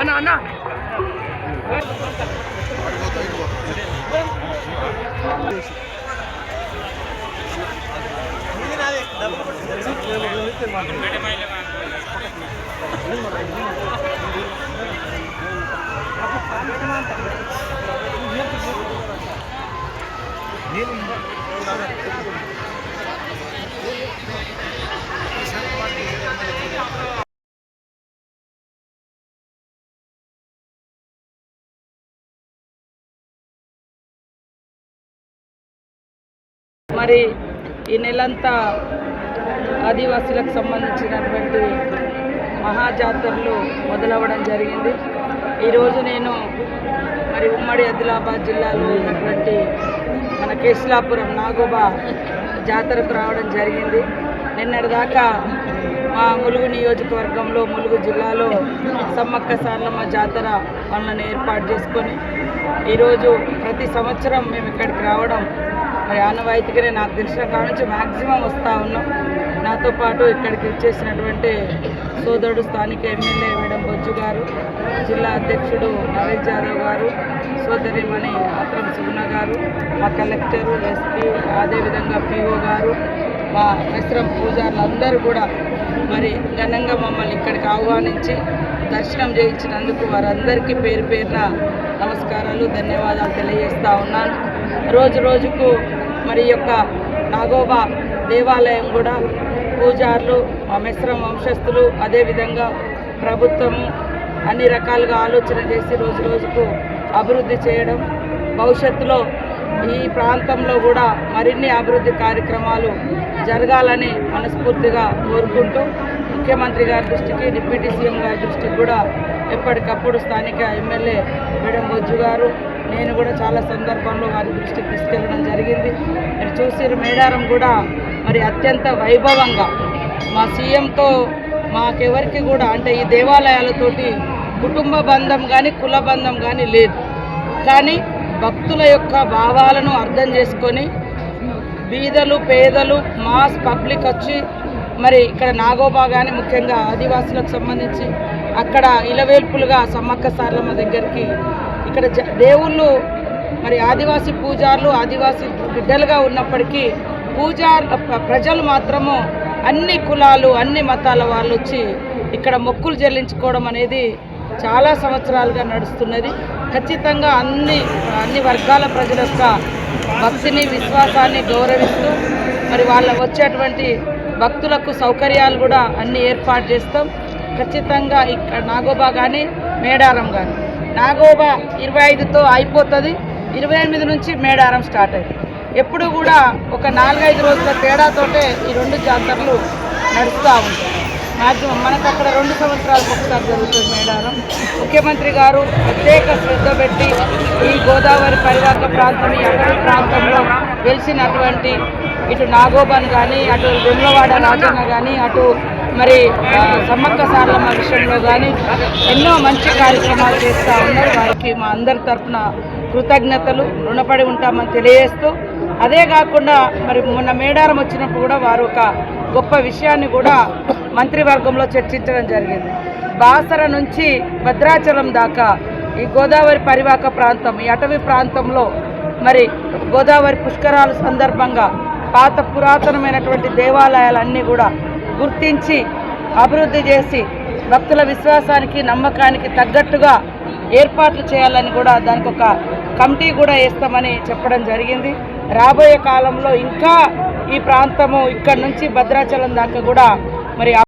అన్న అన్న మరి ఈ నెలంతా ఆదివాసులకు సంబంధించినటువంటి మహాజాతరలు మొదలవ్వడం జరిగింది. ఈరోజు నేను మరి ఉమ్మడి ఆదిలాబాద్ జిల్లాలో ఉన్నటువంటి మన కేశలాపురం నాగోబా జాతరకు రావడం జరిగింది. నిన్నటిదాకా మా ములుగు నియోజకవర్గంలో ములుగు జిల్లాలో సమ్మక్క సార్లమ్మ జాతర వాళ్ళని ఏర్పాటు చేసుకొని ఈరోజు ప్రతి సంవత్సరం మేము ఇక్కడికి రావడం మరి ఆనవాయితీగానే నాకు తెలిసిన కాడ నుంచి మ్యాక్సిమం వస్తూ ఉన్నాం. నాతో పాటు ఇక్కడికి వచ్చేసినటువంటి సోదరుడు స్థానిక ఎమ్మెల్యే మేడం బొజ్జు గారు జిల్లా అధ్యక్షుడు నరేష్ యాదవ్ గారు సోదరిమణి ఆత్రం సుగుణ గారు మా కలెక్టరు ఎస్పీ అదేవిధంగా పిఓ గారు మా మిశ్రం పూజారులు అందరూ కూడా మరి ఘనంగా మమ్మల్ని ఇక్కడికి ఆహ్వానించి దర్శనం చేయించినందుకు వారందరికీ పేరు పేరున నమస్కారాలు ధన్యవాదాలు తెలియజేస్తూ ఉన్నాను. రోజు రోజుకు మరి యొక్క నాగోబా దేవాలయం కూడా పూజారులు మిశ్రమ వంశస్థులు అదేవిధంగా ప్రభుత్వము అన్ని రకాలుగా ఆలోచన చేసి రోజు రోజుకు అభివృద్ధి చేయడం భవిష్యత్తులో ఈ ప్రాంతంలో కూడా మరిన్ని అభివృద్ధి కార్యక్రమాలు జరగాలని మనస్ఫూర్తిగా కోరుకుంటూ ముఖ్యమంత్రి గారి దృష్టికి డిప్యూటీ సీఎం గారి దృష్టికి కూడా ఎప్పటికప్పుడు స్థానిక ఎమ్మెల్యే మేడం బొజ్జు గారు నేను కూడా చాలా సందర్భంలో వారి దృష్టికి తీసుకెళ్ళడం జరిగింది. మీరు చూసిరు మేడారం కూడా మరి అత్యంత వైభవంగా మా సీఎంతో మాకెవరికి కూడా అంటే ఈ దేవాలయాలతోటి కుటుంబ బంధం కానీ కుల బంధం కానీ లేదు. కానీ భక్తుల యొక్క భావాలను అర్థం చేసుకొని బీదలు పేదలు మాస్ పబ్లిక్ వచ్చి మరి ఇక్కడ నాగోబా కానీ ముఖ్యంగా ఆదివాసులకు సంబంధించి అక్కడ ఇలవేల్పులుగా సమ్మక్క సార్లమ్మ దగ్గరికి ఇక్కడ జ దేవుళ్ళు మరి ఆదివాసీ పూజారులు ఆదివాసీ బిడ్డలుగా ఉన్నప్పటికీ పూజార్ ప్రజలు మాత్రము అన్ని కులాలు అన్ని మతాల వాళ్ళు వచ్చి ఇక్కడ మొక్కులు చెల్లించుకోవడం అనేది చాలా సంవత్సరాలుగా నడుస్తున్నది. ఖచ్చితంగా అన్ని అన్ని వర్గాల ప్రజల యొక్క భక్తిని విశ్వాసాన్ని గౌరవిస్తూ మరి వాళ్ళ వచ్చేటువంటి భక్తులకు సౌకర్యాలు కూడా అన్ని ఏర్పాటు చేస్తాం. ఖచ్చితంగా ఇక్కడ నాగోబా కానీ మేడారం కానీ నాగోబా ఇరవై ఐదుతో అయిపోతుంది. ఇరవై ఎనిమిది నుంచి మేడారం స్టార్ట్ అయింది ఎప్పుడు కూడా ఒక నాలుగైదు రోజుల తేడాతోటే ఈ రెండు జాతరలు నడుస్తూ ఉంటాయి. మాక్సిమం మనకు అక్కడ రెండు సంవత్సరాలకు ఒకసారి జరుగుతుంది మేడారం. ముఖ్యమంత్రి గారు ప్రత్యేక శ్రద్ధ పెట్టి ఈ గోదావరి పరివాహక ప్రాంతం ఈ అటవీ ప్రాంతంలో వెలిసినటువంటి ఇటు నాగోబాన్ కానీ అటు వెమ్లవాడ రాజన్న కానీ అటు మరి సమ్మక్క సారలమ్మ విషయంలో కానీ ఎన్నో మంచి కార్యక్రమాలు చేస్తూ ఉన్నారు. వారికి మా అందరి తరఫున కృతజ్ఞతలు. రుణపడి ఉంటామని తెలియజేస్తూ అదే కాకుండా మరి మొన్న మేడారం వచ్చినప్పుడు కూడా వారు ఒక గొప్ప విషయాన్ని కూడా మంత్రివర్గంలో చర్చించడం జరిగింది. బాసర నుంచి భద్రాచలం దాకా ఈ గోదావరి పరివాహక ప్రాంతం ఈ అటవీ ప్రాంతంలో మరి గోదావరి పుష్కరాల సందర్భంగా పాత పురాతనమైనటువంటి దేవాలయాలన్నీ కూడా గుర్తించి అభివృద్ధి చేసి భక్తుల విశ్వాసానికి నమ్మకానికి తగ్గట్టుగా ఏర్పాట్లు చేయాలని కూడా దానికి ఒక కమిటీ కూడా వేస్తామని చెప్పడం జరిగింది. రాబోయే కాలంలో ఇంకా ఈ ప్రాంతము ఇక్కడ నుంచి భద్రాచలం దాకా కూడా మరి